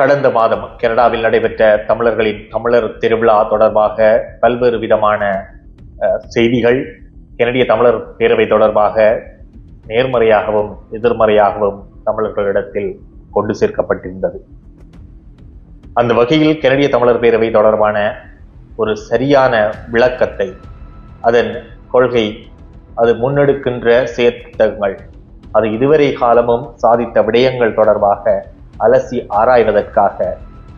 கடந்த மாதம் கனடாவில் நடைபெற்ற தமிழர்களின் தமிழர் திருவிழா தொடர்பாக பல்வேறு விதமான அஹ், செய்திகள் கனடிய தமிழர் பேரவை தொடர்பாக நேர்மறையாகவும் எதிர்மறையாகவும் தமிழர்களிடத்தில் கொண்டு சேர்க்கப்பட்டிருந்தது. அந்த வகையில் கனடிய தமிழர் பேரவை தொடர்பான ஒரு சரியான விளக்கத்தை அதன் கொள்கை அது முன்னெடுக்கின்ற செயற்திட்டங்கள் அது இதுவரை காலமும் சாதித்த விடயங்கள் தொடர்பாக அலசி ஆராய்வதற்காக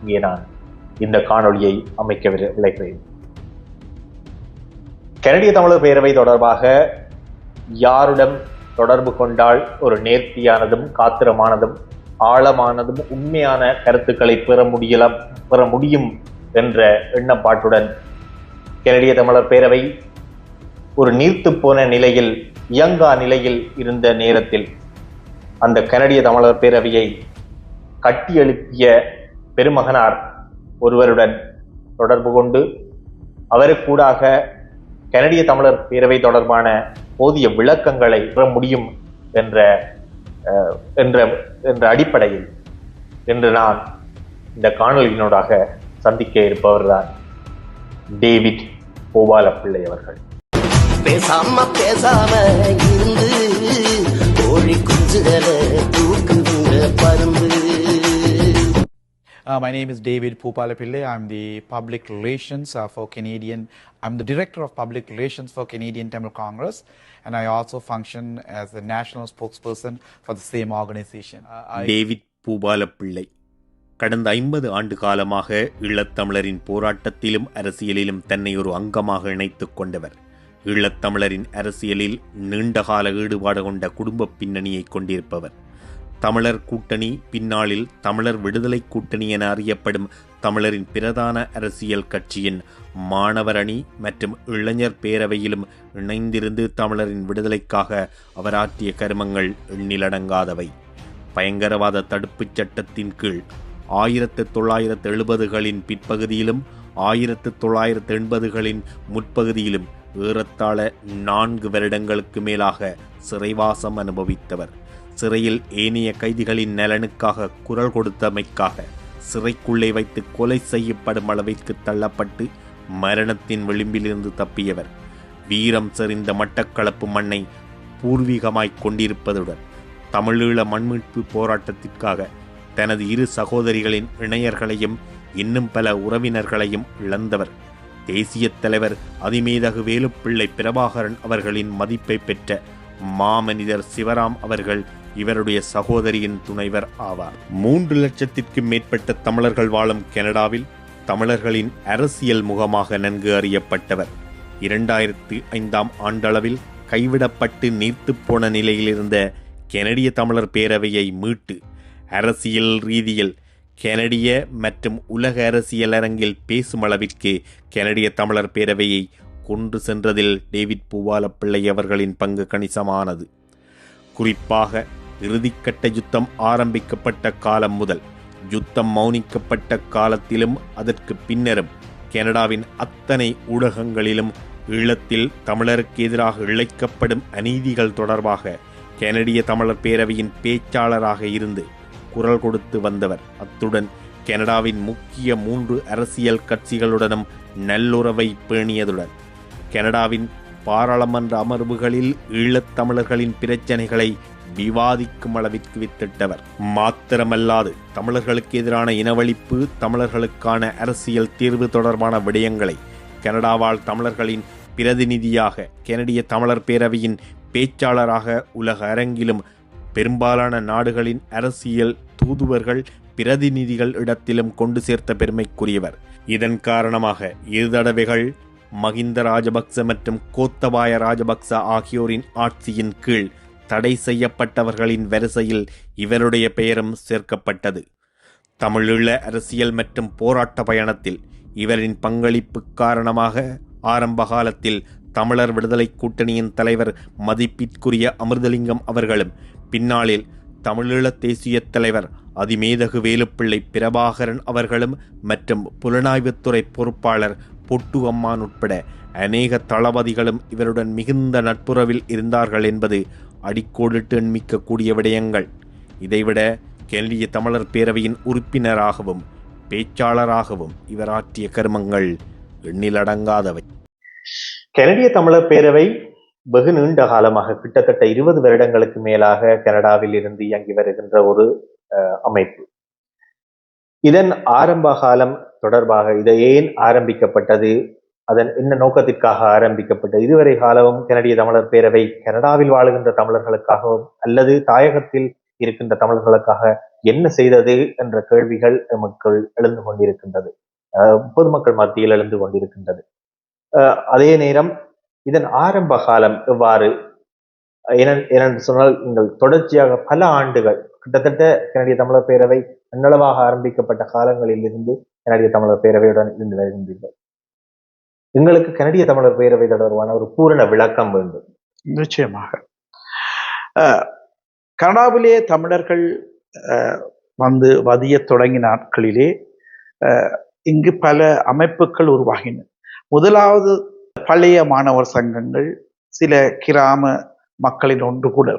இங்கே நான் இந்த காணொளியை அமைக்க விளைகிறேன் கனடிய தமிழர் பேரவை தொடர்பாக யாருடன் தொடர்பு கொண்டால் ஒரு நேர்த்தியானதும் காத்திரமானதும் ஆழமானதும் உண்மையான கருத்துக்களை பெற முடியலாம் பெற முடியும் என்ற எண்ணப்பாட்டுடன் கனடிய தமிழர் பேரவை ஒரு நீர்த்து போன நிலையில் இயங்கா நிலையில் இருந்த நேரத்தில் அந்த கனடிய தமிழர் பேரவையை கட்டி எழுப்பிய பெருமகனார் ஒருவருடன் தொடர்பு கொண்டு அவருக்கூடாக கனடிய தமிழர் பேரவை தொடர்பான போதிய விளக்கங்களை பெற முடியும் என்ற என்ற என்ற அடிப்படையில் இன்று நான் இந்த காணொலியினூடாக சந்திக்க இருப்பவர்தான் டேவிட் கோபாலப்பிள்ளை அவர்கள். பேசாம பேசாம இருந்து கோழி குஞ்சுகளை தூக்குங்க பருந்து Uh, my name is David Pupalapille. I'm the public relations uh, for Canadian. I'm the director of public relations for Canadian Tamil Congress, and I also function as the national spokesperson for the same organization. Uh, I, David Bupalapillai கடந்த ஐம்பது ஆண்டு காலமாக ஈழத்தமிழரின் போராட்டத்திலும் அரசியலிலும் தன்னை ஒரு அங்கமாக இணைத்துக் கொண்டவர் ஈழத்தமிழரின் அரசியலில் நீண்டகால ஈடுபாடு கொண்ட குடும்ப பின்னணியை கொண்டிருப்பவர் தமிழர் கூட்டணி பின்னாளில் தமிழர் விடுதலை கூட்டணி என அறியப்படும் தமிழரின் பிரதான அரசியல் கட்சியின் மாணவர் அணி மற்றும் இளைஞர் பேரவையிலும் இணைந்திருந்து தமிழரின் விடுதலைக்காக அவர் ஆற்றிய கருமங்கள் எண்ணிலடங்காதவை. பயங்கரவாத தடுப்புச் சட்டத்தின் கீழ் ஆயிரத்து தொள்ளாயிரத்து எழுபதுகளின் பிற்பகுதியிலும் ஆயிரத்து தொள்ளாயிரத்து எண்பதுகளின் முற்பகுதியிலும் ஏறத்தாழ நான்கு வருடங்களுக்கு மேலாக சிறைவாசம் அனுபவித்தவர். சிறையில் ஏனைய கைதிகளின் நலனுக்காக குரல் கொடுத்தமைக்காக சிறைக்குள்ளே வைத்து கொலை செய்யப்படும் அளவிற்கு தள்ளப்பட்டு மரணத்தின் விளிம்பிலிருந்து தப்பியவர். வீரம் செறிந்த மட்டக்களப்பு மண்ணை பூர்வீகமாய்க் கொண்டிருப்பதுடன் தமிழீழ மண்மீட்பு போராட்டத்திற்காக தனது இரு சகோதரிகளின் இணையர்களையும் இன்னும் பல உறவினர்களையும் இழந்தவர். தேசிய தலைவர் அதிமேதகு வேலுப்பிள்ளை பிரபாகரன் அவர்களின் மதிப்பை பெற்ற மாமனிதர் சிவராம் அவர்கள் இவருடைய சகோதரியின் துணைவர் ஆவார். மூன்று லட்சத்திற்கும் மேற்பட்ட தமிழர்கள் வாழும் கனடாவில் தமிழர்களின் அரசியல் முகமாக நன்கு அறியப்பட்டவர். இரண்டாயிரத்து ஐந்தாம் ஆண்டளவில் கைவிடப்பட்டு நீர்த்து போன நிலையில் இருந்த கெனடிய தமிழர் பேரவையை மீட்டு அரசியல் ரீதியில் கெனடிய மற்றும் உலக அரசியல் அரங்கில் பேசும் அளவிற்கு கெனடிய தமிழர் பேரவையை கொண்டு சென்றதில் டேவிட் பூவாலப்பிள்ளை அவர்களின் பங்கு கணிசமானது. குறிப்பாக இறுதிக்கட்ட யுத்தம் ஆரம்பிக்கப்பட்ட காலம் முதல் யுத்தம் மௌனிக்கப்பட்ட காலத்திலும் அதற்கு பின்னரும் கனடாவின் அத்தனை ஊடகங்களிலும் ஈழத்தில் தமிழருக்கு எதிராக இழைக்கப்படும் அநீதிகள் தொடர்பாக கனடிய தமிழர் பேரவையின் பேச்சாளராக இருந்து குரல் கொடுத்து வந்தவர். அத்துடன் கனடாவின் முக்கிய மூன்று அரசியல் கட்சிகளுடனும் நல்லுறவை பேணியதுடன் கனடாவின் பாராளுமன்ற அமர்வுகளில் ஈழத்தமிழர்களின் பிரச்சனைகளை விவாதிக்கும் அளவிற்கு வித்திட்டவர். மாத்திரமல்லாது தமிழர்களுக்கு எதிரான இனவழிப்பு தமிழர்களுக்கான அரசியல் தீர்வு தொடர்பான விடயங்களை கனடாவால் தமிழர்களின் பிரதிநிதியாக கனடிய தமிழர் பேரவையின் பேச்சாளராக உலக அரங்கிலும் பெரும்பாலான நாடுகளின் அரசியல் தூதுவர்கள் பிரதிநிதிகள் இடத்திலும் கொண்டு சேர்த்த பெருமைக்குரியவர். இதன் காரணமாக இரு தடவைகள் மகிந்த ராஜபக்ச மற்றும் கோத்தபாய ராஜபக்ச ஆகியோரின் ஆட்சியின் கீழ் தடை செய்யப்பட்டவர்களின் வரிசையில் இவருடைய பெயரும் சேர்க்கப்பட்டது. தமிழீழ அரசியல் மற்றும் போராட்ட பயணத்தில் இவரின் பங்களிப்பு காரணமாக ஆரம்ப காலத்தில் தமிழர் விடுதலை கூட்டணியின் தலைவர் மதிப்பிற்குரிய அமிர்தலிங்கம் அவர்களும் பின்னாளில் தமிழீழ தேசிய தலைவர் அதிமேதகு வேலுப்பிள்ளை பிரபாகரன் அவர்களும் மற்றும் புலனாய்வுத்துறை பொறுப்பாளர் பொட்டு அம்மான் உட்பட அநேக தளபதிகளும் இவருடன் மிகுந்த நட்புறவில் இருந்தார்கள் என்பது அடிக்கோடிட்டு எண்மிக்கக்கூடிய விடயங்கள். இதைவிட கேள்விய தமிழர் பேரவையின் உறுப்பினராகவும் பேச்சாளராகவும் இவர் ஆற்றிய கருமங்கள் எண்ணிலடங்காதவை. கனடிய தமிழர் பேரவை வெகு நீண்ட காலமாக கிட்டத்தட்ட இருபது வருடங்களுக்கு மேலாக கனடாவில் இருந்து இயங்கி வருகின்ற ஒரு அஹ், அமைப்பு. இதன் ஆரம்ப காலம் தொடர்பாக இதை ஏன் ஆரம்பிக்கப்பட்டது? அதன் என்ன நோக்கத்திற்காக ஆரம்பிக்கப்பட்டது இதுவரை காலமும் கனடிய தமிழர் பேரவை கனடாவில் வாழுகின்ற தமிழர்களுக்காகவும் அல்லது தாயகத்தில் இருக்கின்ற தமிழர்களுக்காக என்ன செய்தது என்ற கேள்விகள் நமக்குள் எழுந்து கொண்டிருக்கின்றது. அஹ், பொதுமக்கள் மத்தியில் எழுந்து கொண்டிருக்கின்றது. அதே நேரம் இதன் ஆரம்ப காலம் எவ்வாறு ஏனென்- ஏனென்று சொன்னால் நீங்கள் தொடர்ச்சியாக பல ஆண்டுகள் கிட்டத்தட்ட கனடிய தமிழர் பேரவை அன்னளவாக ஆரம்பிக்கப்பட்ட காலங்களில் இருந்து கனடிய தமிழர் பேரவையுடன் இருந்து வருகின்றீர்கள். எங்களுக்கு கனடிய தமிழர் பேரவை தொடர்பான ஒரு பூரண விளக்கம் வேண்டும். நிச்சயமாக. கனடாவிலே தமிழர்கள் அஹ், வந்து வதிய தொடங்கிய நாட்களிலே அஹ், இங்கு பல அமைப்புகள் உருவாகின. முதலாவது பழைய மாணவர் சங்கங்கள் சில கிராம மக்களின் ஒன்று கூட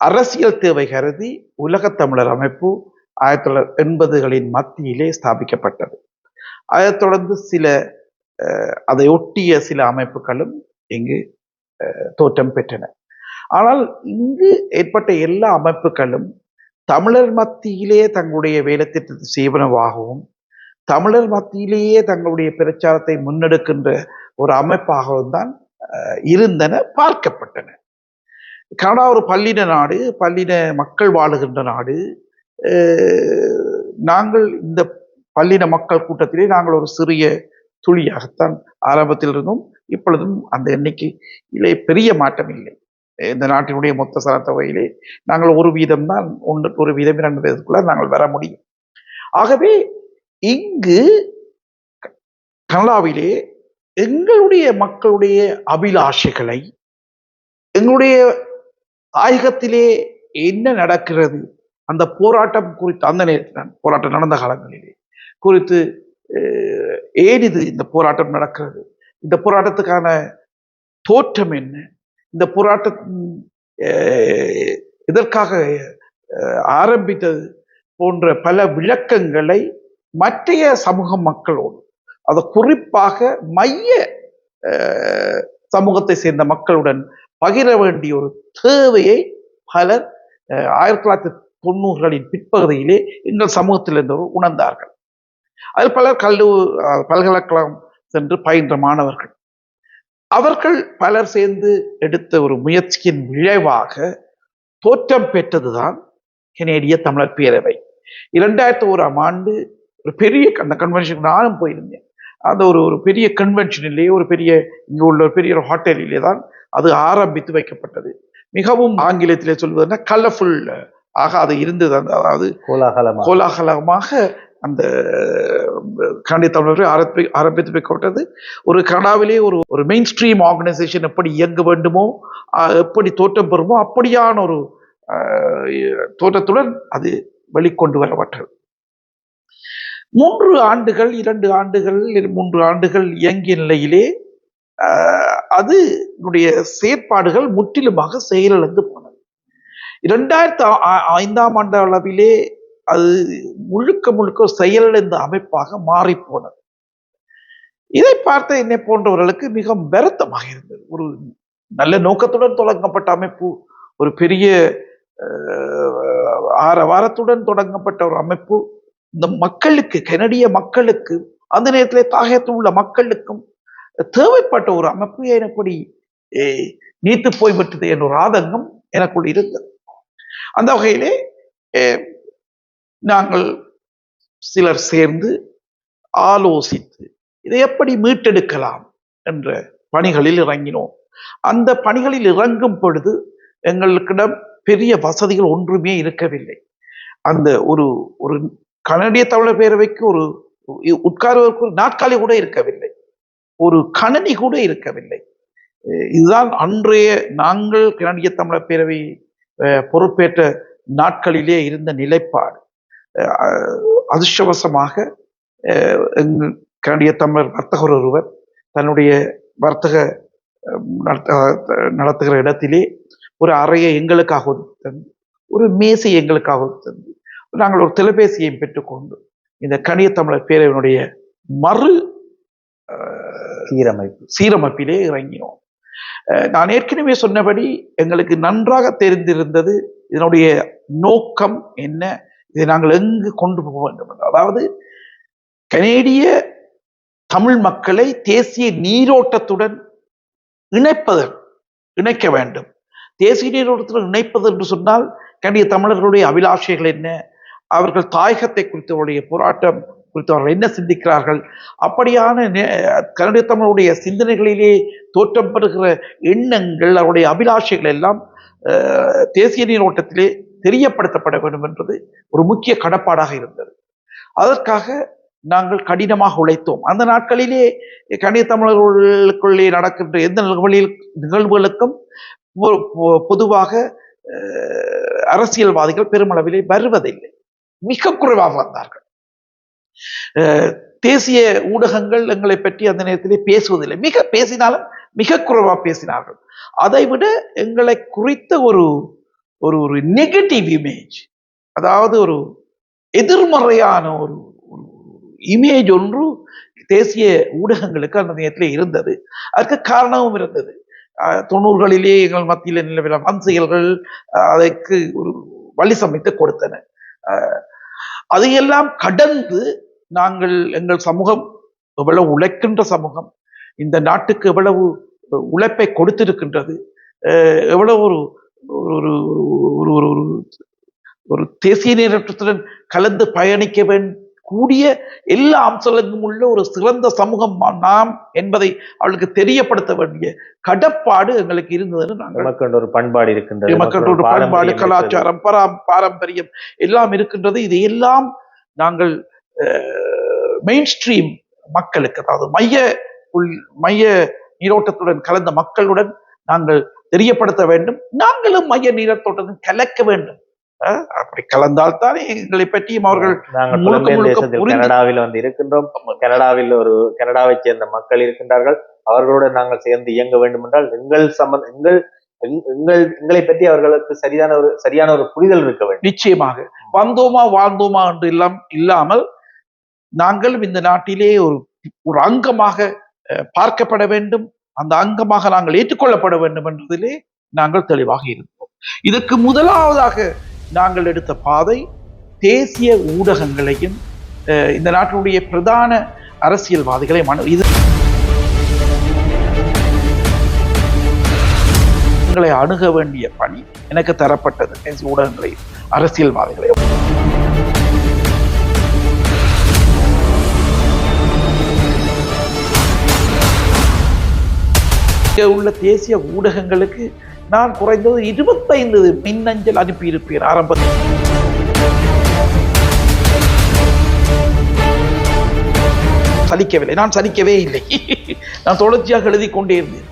அரசியல் தேவை கருதி உலகத் தமிழர் அமைப்பு ஆயிரத்தி தொள்ளாயிரத்தி எண்பதுகளின் மத்தியிலே ஸ்தாபிக்கப்பட்டது. அதைத் தொடர்ந்து சில அதை ஒட்டிய சில அமைப்புகளும் இங்கு தோற்றம் பெற்றன. ஆனால் இங்கு ஏற்பட்ட எல்லா அமைப்புகளும் தமிழர் மத்தியிலேயே தங்களுடைய வேலைத்திட்டத்தை செய்வனவாகவும் தமிழர் மத்தியிலேயே தங்களுடைய பிரச்சாரத்தை முன்னெடுக்கின்ற ஒரு அமைப்பாகவும் தான் இருந்தன பார்க்கப்பட்டன. கனடா ஒரு பல்லின நாடு பல்லின மக்கள் வாழுகின்ற நாடு. நாங்கள் இந்த பல்லின மக்கள் கூட்டத்திலே நாங்கள் ஒரு சிறிய துளியாகத்தான் ஆரம்பத்தில் இருந்தோம் இப்பொழுதும் அந்த எண்ணிக்கையிலே பெரிய மாற்றம் இல்லை. இந்த நாட்டினுடைய மொத்த சனத்தொகையிலே நாங்கள் ஒரு வீதம் தான் ஒன்று ஒரு வீதம் இரண்டு வீதத்துக்குள்ள நாங்கள் வர முடியும். ஆகவே இங்கு கனடாவிலே எங்களுடைய மக்களுடைய அபிலாஷைகளை எங்களுடைய ஆயகத்திலே என்ன நடக்கிறது அந்த போராட்டம் குறித்து அந்த நேரத்தில் போராட்டம் நடந்த காலங்களிலே குறித்து ஏன் இது இந்த போராட்டம் நடக்கிறது? இந்த போராட்டத்துக்கான தோற்றம் என்ன? இந்த போராட்டம் இதற்காக ஆரம்பித்தது போன்ற பல விளக்கங்களை மற்றைய சமூக மக்களோடு அதை குறிப்பாக மைய சமூகத்தை சேர்ந்த மக்களுடன் பகிர வேண்டிய ஒரு தேவையை பலர் ஆயிரத்தி தொள்ளாயிரத்தி தொண்ணூறுகளின் பிற்பகுதியிலே எங்கள் சமூகத்திலிருந்து உணர்ந்தார்கள். அதில் பலர் கல்லூ பல்கலைக்கழகம் சென்று பயின்ற மாணவர்கள். அவர்கள் பலர் சேர்ந்து எடுத்த ஒரு முயற்சியின் விளைவாக தோற்றம் பெற்றதுதான் கனேடிய தமிழர் பேரவை. இரண்டாயிரத்தி ஓராம் ஆண்டு ஒரு பெரிய அந்த கன்வென்ஷனுக்கு நானும் போயிருந்தேன். அந்த ஒரு ஒரு பெரிய கன்வென்ஷனிலே ஒரு பெரிய இங்கே உள்ள ஒரு பெரிய ஒரு ஹோட்டலிலே தான் அது ஆரம்பித்து வைக்கப்பட்டது. மிகவும் ஆங்கிலத்திலே சொல்வதுன்னா கலர்ஃபுல் ஆக அது இருந்தது. அந்த அதாவது கோலாகலமாக அந்த கனடிய தமிழர்கள் ஆரம்பி ஆரம்பித்து கொண்டது ஒரு கனடாவிலே ஒரு ஒரு மெயின் ஸ்ட்ரீம் ஆர்கனைசேஷன் எப்படி இயங்க வேண்டுமோ எப்படி தோற்றம் பெறுமோ அப்படியான ஒரு ஆஹ், தோற்றத்துடன் அது வெளிக்கொண்டு வரப்பட்டது. மூன்று ஆண்டுகள் இரண்டு ஆண்டுகள் மூன்று ஆண்டுகள் இயங்கிய நிலையிலே அதுனுடைய அது செயற்பாடுகள் முற்றிலுமாக செயலிழந்து போனது. இரண்டாயிரத்தி ஐந்தாம் ஆண்டு அளவிலே அது முழுக்க முழுக்க செயலிழந்த அமைப்பாக மாறி போனது இதை பார்த்த என்னை போன்றவர்களுக்கு மிக வருத்தமாக இருந்தது. ஒரு நல்ல நோக்கத்துடன் தொடங்கப்பட்ட அமைப்பு ஒரு பெரிய அஹ், ஆற வாரத்துடன் தொடங்கப்பட்ட ஒரு அமைப்பு இந்த மக்களுக்கு கனடிய மக்களுக்கு அந்த நேரத்திலே தாயத்தில் உள்ள மக்களுக்கும் தேவைப்பட்ட ஒரு அமைப்பு எனக்குடி நீத்து போய்விட்டது என்ற ஒரு ஆதங்கம் எனக்குள் இருந்தது. அந்த வகையிலே நாங்கள் சிலர் சேர்ந்து ஆலோசித்து இதை எப்படி மீட்டெடுக்கலாம் என்ற பணிகளில் இறங்கினோம். அந்த பணிகளில் இறங்கும் பொழுது எங்களுக்கிடம் பெரிய வசதிகள் ஒன்றுமே இருக்கவில்லை. அந்த ஒரு ஒரு கனடிய தமிழர் பேரவைக்கு ஒரு உட்காருவதற்கு ஒரு நாற்காலி கூட இருக்கவில்லை. ஒரு கணனி கூட இருக்கவில்லை. இதுதான் அன்றைய நாங்கள் கனடிய தமிழர் பேரவை பொறுப்பேற்ற நாட்களிலே இருந்த நிலைப்பாடு. அதிர்ஷ்டவசமாக கனடிய தமிழர் வர்த்தகர் ஒருவர் தன்னுடைய வர்த்தக நடத்துகிற இடத்திலே ஒரு அறையை எங்களுக்காக ஒதுக்கி தந்து ஒரு மேசை எங்களுக்காக ஒதுக்கி தந்து நாங்கள் ஒரு தொலைபேசியையும் பெற்றுக்கொண்டு இந்த கணிய தமிழர் பேரவையினுடைய மறு சீரமைப்பு. சீரமைப்பிலே இறங்கினோம். நான் ஏற்கனவே சொன்னபடி எங்களுக்கு நன்றாக தெரிந்திருந்தது இதனுடைய நோக்கம் என்ன இதை நாங்கள் எங்கு கொண்டு போக வேண்டும் என்று. அதாவது கனேடிய தமிழ் மக்களை தேசிய நீரோட்டத்துடன் இணைப்பதன் இணைக்க வேண்டும். தேசிய நீரோட்டத்துடன் இணைப்பது என்று சொன்னால் கனடிய தமிழர்களுடைய அபிலாஷைகள் என்ன? அவர்கள் தாயகத்தை குறித்தவருடைய போராட்டம் குறித்து அவர்கள் என்ன சிந்திக்கிறார்கள்? அப்படியான நே- கனடிய தமிழுடைய சிந்தனைகளிலே தோற்றம் பெறுகிற எண்ணங்கள் அவருடைய அபிலாஷைகள் எல்லாம் தேசிய நீரோட்டத்திலே தெரியப்படுத்தப்பட வேண்டும் என்பது ஒரு முக்கிய கடப்பாடாக இருந்தது. அதற்காக நாங்கள் கடினமாக உழைத்தோம். அந்த நாட்களிலே கணித தமிழர்களுக்குள்ளே நடக்கின்ற எந்த நிகழ்வுகளில் நிகழ்வுகளுக்கும் பொ- பொதுவாக அஹ், அரசியல்வாதிகள் பெருமளவிலே வருவதில்லை. மிக குறைவாக வந்தார்கள். தேசிய ஊடகங்கள் எங்களை பற்றி அந்த நேரத்திலே பேசுவதில்லை. மிக பேசினாலும் மிக குறைவாக பேசினார்கள். அதை விட எங்களை குறித்த ஒரு ஒரு ஒரு நெகட்டிவ் இமேஜ் அதாவது ஒரு எதிர்மறையான ஒரு இமேஜ் ஒன்று தேசிய ஊடகங்களுக்கு அந்த நேரத்தில் இருந்தது. அதற்கு காரணமும் இருந்தது. தொண்ணூறுகளிலே எங்கள் மத்தியில் நிலவில வன் செயல்கள் அதற்கு ஒரு வழி சமைத்து கொடுத்தன. அதையெல்லாம் கடந்து நாங்கள் எங்கள் சமூகம் எவ்வளவு உழைக்கின்ற சமூகம் இந்த நாட்டுக்கு எவ்வளவு உழைப்பை கொடுத்திருக்கின்றது எவ்வளவு ஒரு ஒரு ஒரு ஒரு ஒரு ஒரு தேசிய நீரற்றத்துடன் கலந்து பயணிக்க கூடிய எல்லா அம்சங்களும் உள்ள ஒரு சிறந்த சமூகம் நாம் என்பதை அவளுக்கு தெரியப்படுத்த வேண்டிய கடப்பாடு எங்களுக்கு இருந்ததுன்னு நாங்கள் ஒரு பண்பாடு இருக்கின்றது மக்கள் ஒரு பண்பாடு. கலாச்சாரம் பரா பாரம்பரியம் எல்லாம் இருக்கின்றது இதையெல்லாம் நாங்கள் மெயின் ஸ்ட்ரீம் மக்களுக்கு அதாவது மைய உள் மைய நீரோட்டத்துடன் கலந்த மக்களுடன் நாங்கள் தெரியப்படுத்த வேண்டும். நாங்களும் மைய நீரோட்டத்துடன் கலக்க வேண்டும். அப்படி கலந்தால்தான் எங்களை பற்றியும் அவர்கள் கனடாவில் வந்து இருக்கின்றோம். கனடாவில் ஒரு கனடாவைச் சேர்ந்த மக்கள் இருக்கின்றார்கள். அவர்களுடன் நாங்கள் சேர்ந்து இயங்க வேண்டும் என்றால் எங்கள் சம்பந்த எங்கள் எங்- எங்கள் எங்களை பற்றி அவர்களுக்கு சரியான ஒரு சரியான ஒரு புரிதல் இருக்க வேண்டும். நிச்சயமாக. வந்தோமா வாழ்ந்தோமா என்று எல்லாம் இல்லாமல் நாங்களும் இந்த நாட்டிலே ஒரு ஒரு அங்கமாக பார்க்கப்பட வேண்டும். அந்த அங்கமாக நாங்கள் ஏற்றுக்கொள்ளப்பட வேண்டும் என்பதிலே நாங்கள் தெளிவாக இருந்தோம். இதற்கு முதலாவதாக நாங்கள் எடுத்த பாதை தேசிய ஊடகங்களையும் இந்த நாட்டினுடைய பிரதான அரசியல்வாதிகளை மனு இது ஊடகங்களை அணுக வேண்டிய பணி எனக்கு தரப்பட்டது. ஊடகங்களையும் அரசியல்வாதிகளையும். உள்ள தேசிய ஊடகங்களுக்கு நான் குறைந்தது இருபத்தைந்து மின்னஞ்சல் அனுப்பியிருப்பேன் ஆரம்பத்தில். சலிக்கவில்லை. நான் சலிக்கவே இல்லை. நான் தொடர்ச்சியாக எழுதி கொண்டே இருந்தேன்.